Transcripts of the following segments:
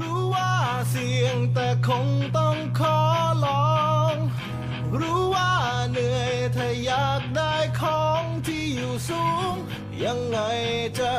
รู้ว่าเสี่ยงแต่คงต้องขอลอง รู้ว่าเหนื่อยถ้าอยากได้ของที่อยู่สูง ยังไงจะ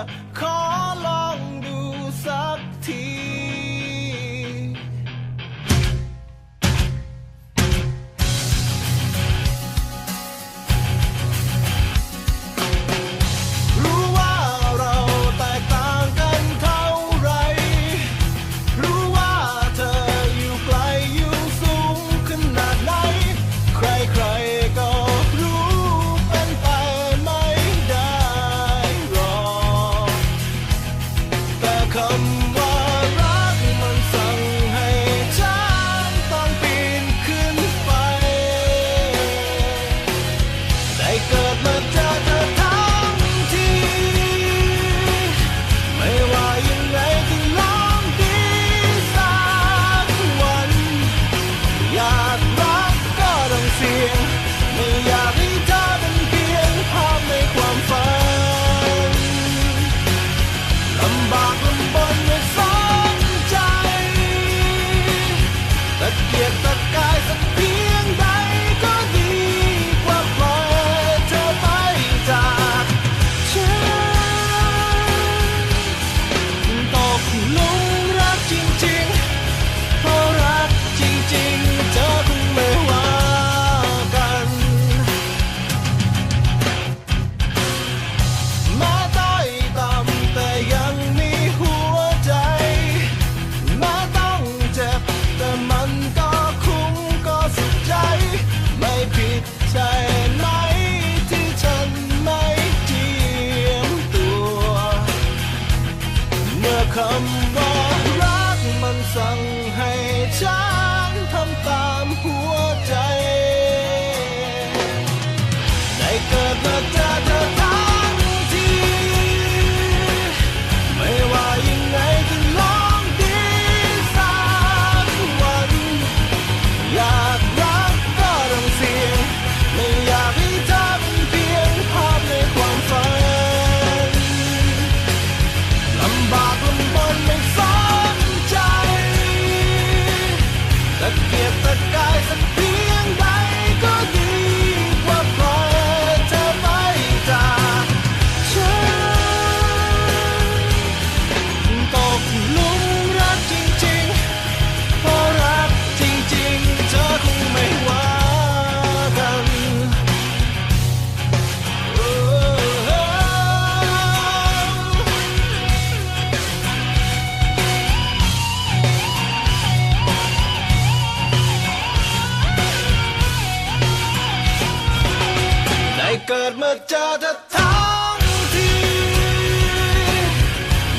เกิดเมื่อเจอเธอทั้งที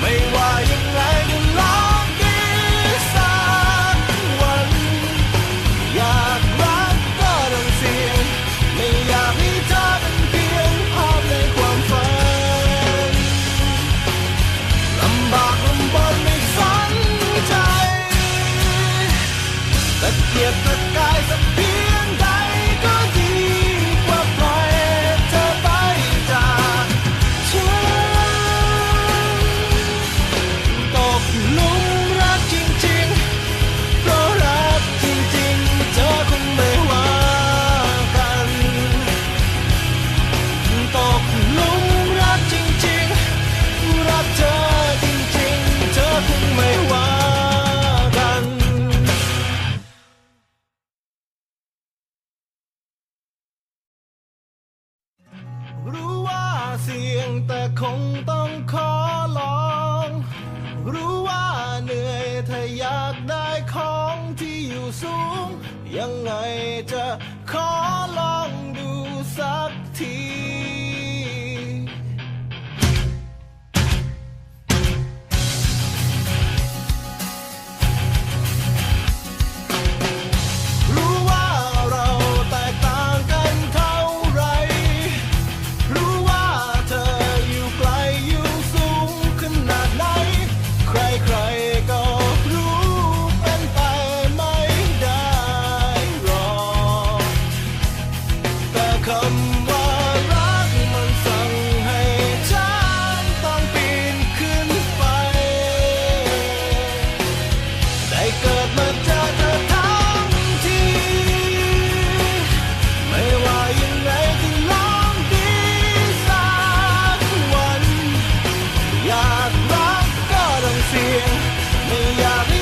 ไม่ว่ายังไงก็ลองดีสักวัน อยากรักก็ต้องเสี่ยง ไม่อยากให้เธอเป็นเพียงภาพในความฝันลำบากลำบนไม่สนใจตะเกียบตะกายสักเพี อยากได้ของที่อยู่สูง ยังไงจะขอลองดูสักที ไม่อยาก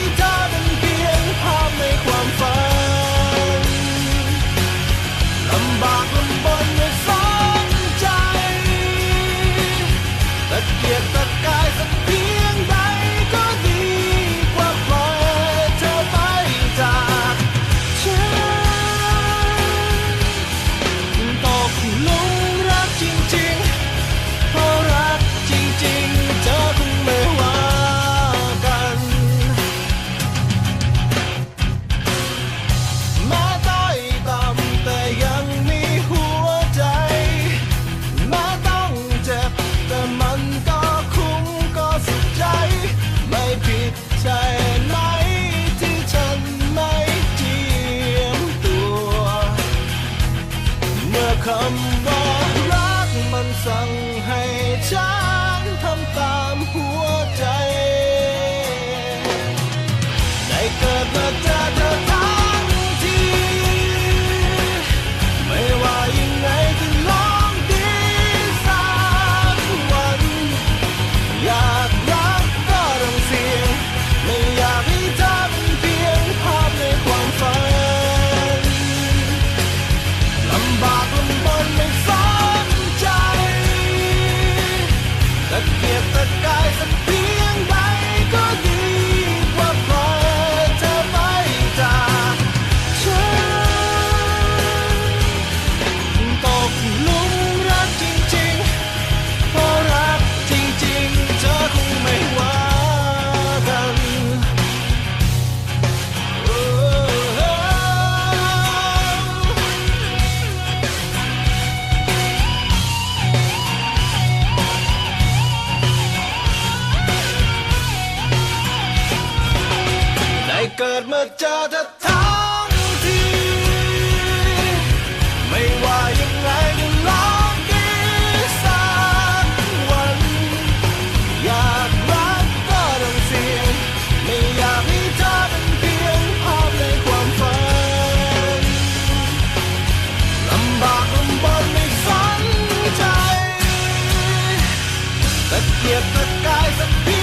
forgive the guys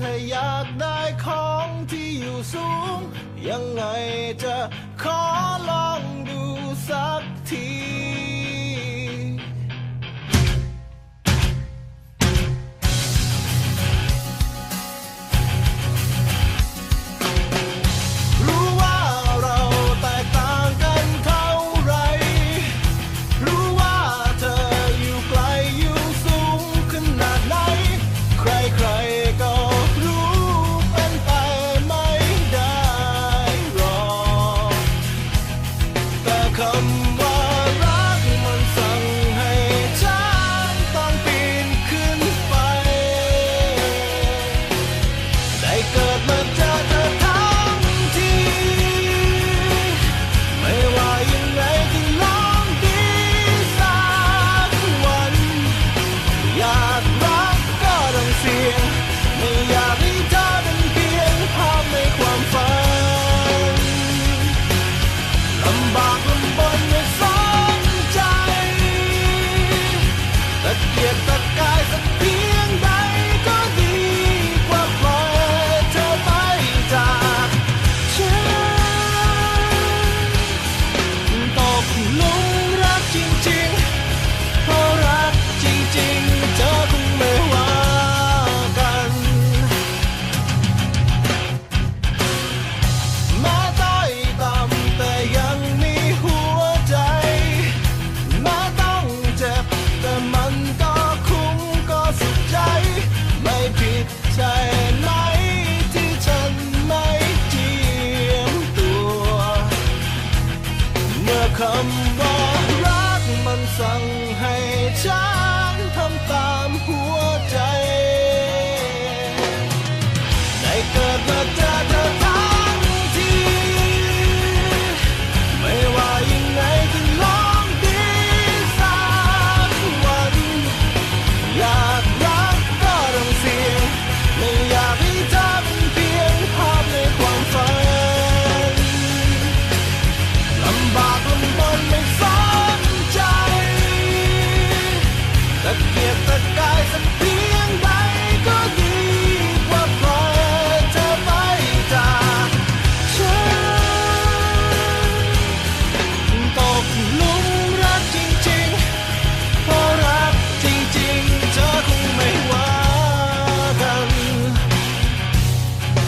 ถ้าอยากได้ของที่อยู่สูง ยังไงจะขอลองดูสักที